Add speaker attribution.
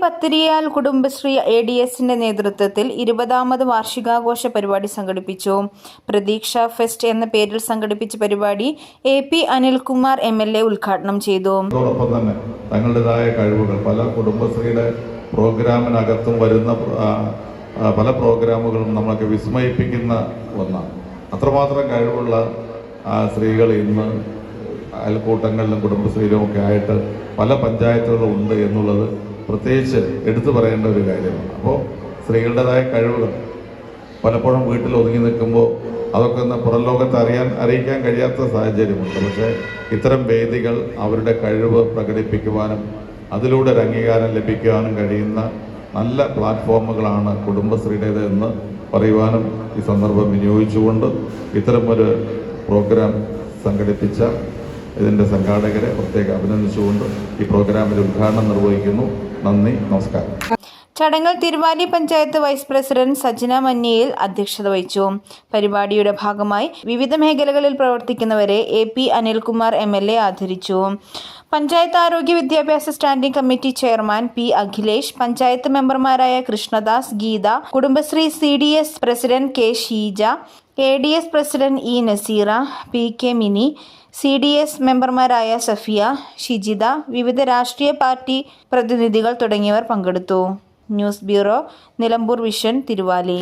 Speaker 1: Pathiriyal Kudumbashree A D എസിന്റെ നേതൃത്വത്തിൽ ഇരുപതാമത് വാർഷികാഘോഷ പരിപാടി സംഘടിപ്പിച്ചു. പ്രതീക്ഷ ഫെസ്റ്റ് എന്ന പേരിൽ സംഘടിപ്പിച്ച പരിപാടി A P Anilkumar M L A ഉദ്ഘാടനം ചെയ്തു.
Speaker 2: തന്നെ തങ്ങളുടേതായ കഴിവുകൾ പല കുടുംബശ്രീയുടെ പ്രോഗ്രാമിനകത്തും വരുന്ന പല പ്രോഗ്രാമുകളും നമ്മളൊക്കെ വിസ്മയിപ്പിക്കുന്ന ഒന്നാണ്. അത്രമാത്രം കഴിവുള്ള സ്ത്രീകൾ ഇന്ന് അയൽക്കൂട്ടങ്ങളിലും കുടുംബശ്രീയിലും ഒക്കെ ആയിട്ട് പല പഞ്ചായത്തുകളും ഉണ്ട് എന്നുള്ളത് പ്രത്യേകിച്ച് എടുത്തു പറയേണ്ട ഒരു കാര്യമാണ്. അപ്പോൾ സ്ത്രീകളുടേതായ കഴിവുകൾ പലപ്പോഴും വീട്ടിൽ ഒതുങ്ങി നിൽക്കുമ്പോൾ അതൊക്കെ ഒന്ന് പുറം ലോകത്ത് അറിയാൻ അറിയിക്കാൻ കഴിയാത്ത സാഹചര്യമുണ്ട്. പക്ഷേ ഇത്തരം വേദികൾ അവരുടെ കഴിവ് പ്രകടിപ്പിക്കുവാനും അതിലൂടെ ഒരു അംഗീകാരം ലഭിക്കുവാനും കഴിയുന്ന നല്ല പ്ലാറ്റ്ഫോമുകളാണ് കുടുംബശ്രീയുടേത് എന്ന് പറയുവാനും ഈ സന്ദർഭം വിനിയോഗിച്ചുകൊണ്ട് ഇത്തരമൊരു പ്രോഗ്രാം സംഘടിപ്പിച്ച ഇതിന്റെ സംഘാടകരെ പ്രത്യേകം അഭിനന്ദിച്ചുകൊണ്ട് ഈ പ്രോഗ്രാമിന്റെ ഉദ്ഘാടനം നിർവഹിക്കുന്നു. നന്ദി നമസ്കാരം.
Speaker 1: ചടങ്ങിൽ തിരുവാലി പഞ്ചായത്ത് വൈസ് പ്രസിഡന്റ് സജ്ന മന്യയിൽ അധ്യക്ഷത വഹിച്ചു. പരിപാടിയുടെ ഭാഗമായി വിവിധ മേഖലകളിൽ പ്രവർത്തിക്കുന്നവരെ A P Anilkumar M L A ആദരിച്ചു. പഞ്ചായത്ത് ആരോഗ്യ വിദ്യാഭ്യാസ standing committee chairman P Akhilesh panchayat മെമ്പർമാരായ Krishnadas Geetha Kudumbashree C D S president K Sheeja A D S president E Naseera P K Mini C D S മെമ്പർമാരായ സഫിയ ഷിജിത വിവിധ രാഷ്ട്രീയ party പ്രതിനിധികൾ തുടങ്ങിയവർ പങ്കെടുത്തു. News bureau Nilambur vision Thiruvali.